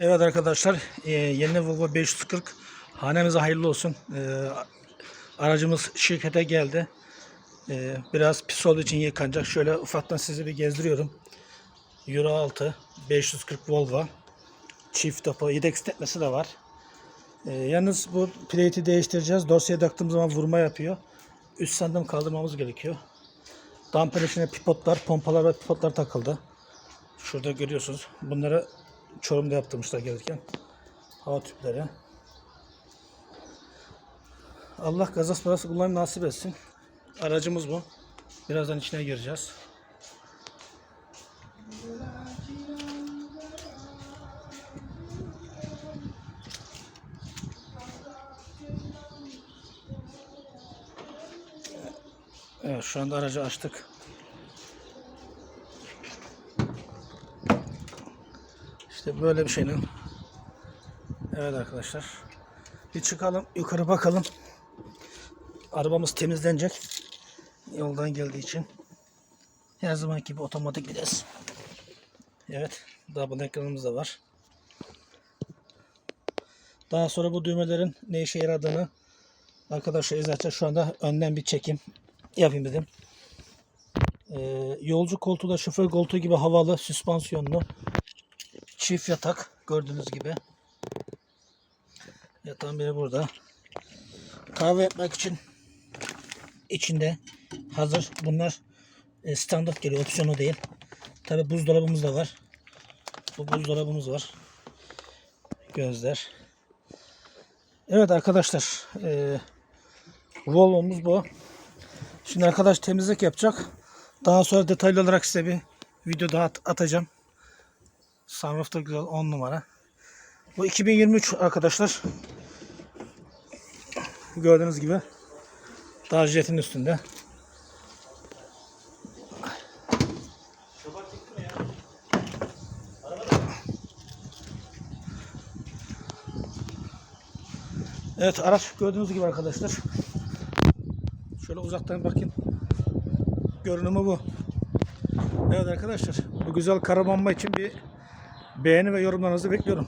Evet arkadaşlar e, yeni Volvo 540 hanemize hayırlı olsun. E, aracımız şirkete geldi. E, biraz pis olduğu için yıkanacak. Şöyle ufaktan sizi bir gezdiriyorum. Euro 6 540 Volvo. Çift kapı yedek istetmesi de var. Yalnız bu plate'i değiştireceğiz. Dosyaya taktığım zaman vurma yapıyor. Üst sandım kaldırmamız gerekiyor. Damper içine pipotlar, pompalar ve pipotlar takıldı. Şurada görüyorsunuz. Bunları Çorum'da yaptırmışlar gelirken. Hava tüpleri. Allah gazas parası kullanmayı nasip etsin. Aracımız bu. Birazdan içine gireceğiz. Evet şu anda aracı açtık. İşte böyle bir şeyle. Evet arkadaşlar. Bir çıkalım yukarı bakalım. Arabamız temizlenecek. Yoldan geldiği için. Her zaman gibi otomatik vites. Evet. Double ekranımız da var. Daha sonra bu düğmelerin ne işe yaradığını arkadaşlar izlerken şu anda önden bir çekim yapayım dedim. Ee, yolcu koltuğu da şoför koltuğu gibi havalı, süspansiyonlu. Çift yatak gördüğünüz gibi. Yatağın biri burada. Kahve yapmak için içinde hazır. Bunlar e, standart geliyor. Opsiyonu değil. Tabi buzdolabımız da var. Bu buzdolabımız var. Gözler. Evet arkadaşlar. E, Volvo'muz bu. Şimdi arkadaş temizlik yapacak. Daha sonra detaylı olarak size bir video daha at- atacağım. Sunroof da güzel 10 numara. Bu 2023 arkadaşlar. Gördüğünüz gibi daha jetin üstünde. Evet araç gördüğünüz gibi arkadaşlar. Şöyle uzaktan bakayım. Görünümü bu. Evet arkadaşlar bu güzel karavanma için bir beğeni ve yorumlarınızı bekliyorum.